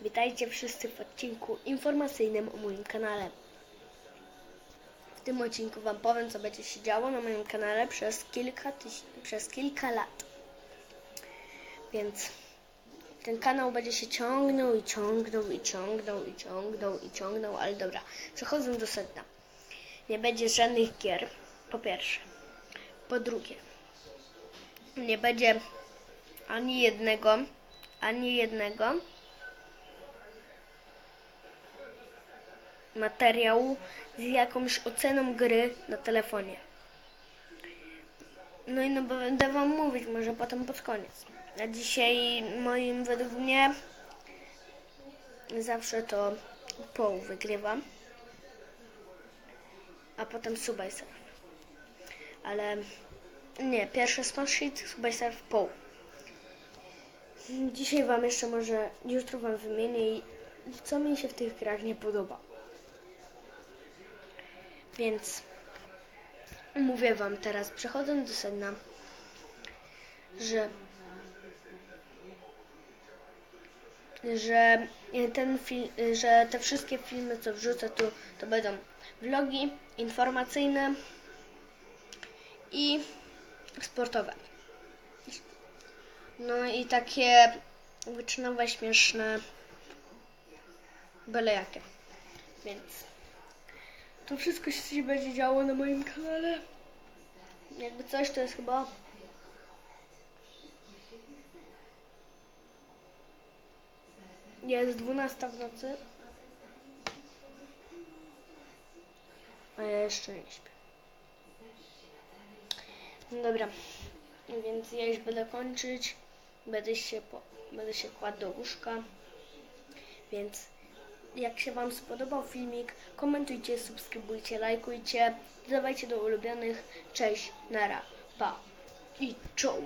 Witajcie wszyscy w odcinku informacyjnym o moim kanale. W tym odcinku Wam powiem, co będzie się działo na moim kanale przez kilka, przez kilka lat. Więc ten kanał będzie się ciągnął i ciągnął i ciągnął i ciągnął i ciągnął, ale dobra, przechodząc do sedna. Nie będzie żadnych gier, po pierwsze. Po drugie, nie będzie ani jednego, ani jednego materiału z jakąś oceną gry na telefonie. No i no będę wam mówić, może potem pod koniec. A dzisiaj moim według mnie zawsze to Paul wygrywa, a potem Subwaysurf. Ale nie, pierwszy Smash Hit, Subwaysurf, Paul. Dzisiaj Wam jeszcze może, jutro Wam wymienię, co mi się w tych grach nie podoba. Więc mówię Wam teraz, przechodząc do sedna, że że ten film, że te wszystkie filmy, co wrzucę tu, to będą vlogi informacyjne i sportowe. No i takie wyczynowe, śmieszne, byle jakie. Więc to wszystko się będzie działo na moim kanale. Jakby coś, to jest chyba... Jest 12 w nocy. A ja jeszcze nie śpię. No dobra, więc ja już będę kończyć. Będę się, po, będę się kładł do łóżka. Więc jak się Wam spodobał filmik, komentujcie, subskrybujcie, lajkujcie. Dodawajcie do ulubionych. Cześć, nara, pa i czołem.